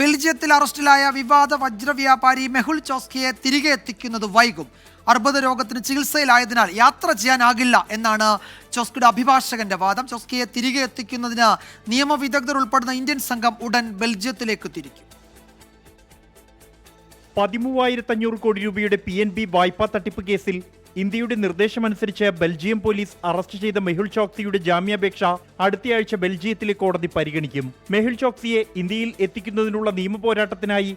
ബെൽജിയത്തിൽ അറസ്റ്റിലായ വിവാദ വജ്രവ്യാപാരി മെഹുൽ ചോസ്കിയെ തിരികെ എത്തിക്കുന്നത് വൈകും. അർബുദ രോഗത്തിന് ചികിത്സയിലായതിനാൽ യാത്ര ചെയ്യാനാകില്ല എന്നാണ് ചോസ്കിയുടെ അഭിഭാഷകന്റെ വാദം. ചോസ്കിയെ തിരികെ എത്തിക്കുന്നതിന് നിയമവിദഗ്ധർ ഉൾപ്പെടുന്ന ഇന്ത്യൻ സംഘം ഉടൻ ബെൽജിയത്തിലേക്ക് തിരിക്കും. പതിമൂവായിരത്തി അഞ്ഞൂറ് കോടി രൂപയുടെ പി എൻ ബി വായ്പാ തട്ടിപ്പ് കേസിൽ ഇന്ത്യയുടെ നിർദ്ദേശമനുസരിച്ച് ബെൽജിയം പോലീസ് അറസ്റ്റ് ചെയ്ത മെഹുൽ ചോക്സിയുടെ ജാമ്യാപേക്ഷ അടുത്തയാഴ്ച ബെൽജിയത്തിലെ കോടതി പരിഗണിക്കും. മെഹുൽ ചോക്സിയെ ഇന്ത്യയിൽ എത്തിക്കുന്നതിനുള്ള നിയമപോരാട്ടത്തിനായി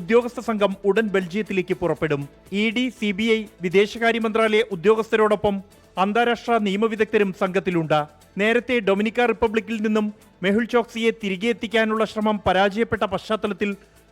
ഉദ്യോഗസ്ഥ സംഘം ഉടൻ ബെൽജിയത്തിലേക്ക് പുറപ്പെടും. E D C B I വിദേശകാര്യ മന്ത്രാലയ ഉദ്യോഗസ്ഥരോടൊപ്പം അന്താരാഷ്ട്ര നിയമവിദഗ്ധരും സംഘത്തിലുണ്ട്. നേരത്തെ ഡൊമിനിക്ക റിപ്പബ്ലിക്കിൽ നിന്നും മെഹുൽ ചോക്സിയെ തിരികെ എത്തിക്കാനുള്ള ശ്രമം പരാജയപ്പെട്ട പശ്ചാത്തലത്തിൽ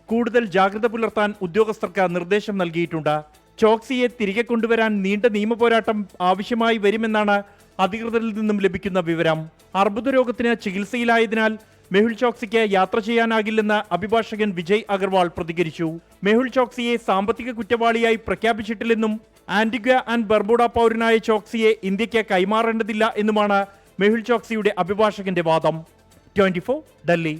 കൂടുതൽ ജാഗ്രത പുലർത്താൻ ഉദ്യോഗസ്ഥർക്ക് നിർദ്ദേശം നൽകിയിട്ടുണ്ട്. ചോക്സിയെ തിരികെ കൊണ്ടുവരാൻ നീണ്ട നിയമപോരാട്ടം ആവശ്യമായി വരുമെന്നാണ് അധികൃതരിൽ നിന്നും ലഭിക്കുന്ന വിവരം. അർബുദ രോഗത്തിന് ചികിത്സയിലായതിനാൽ മെഹുൽ ചോക്സിക്ക് യാത്ര ചെയ്യാനാകില്ലെന്ന് അഭിഭാഷകൻ വിജയ് അഗർവാൾ പ്രതികരിച്ചു. മെഹുൽ ചോക്സിയെ സാമ്പത്തിക കുറ്റവാളിയായി പ്രഖ്യാപിച്ചിട്ടില്ലെന്നും ആന്റിഗ്വ ആൻഡ് ബർബുഡ പൗരനായ ചോക്സിയെ ഇന്ത്യയ്ക്ക് കൈമാറേണ്ടതില്ല എന്നുമാണ് മെഹുൽ ചോക്സിയുടെ അഭിഭാഷകന്റെ വാദം. ട്വന്റി ഡൽഹി.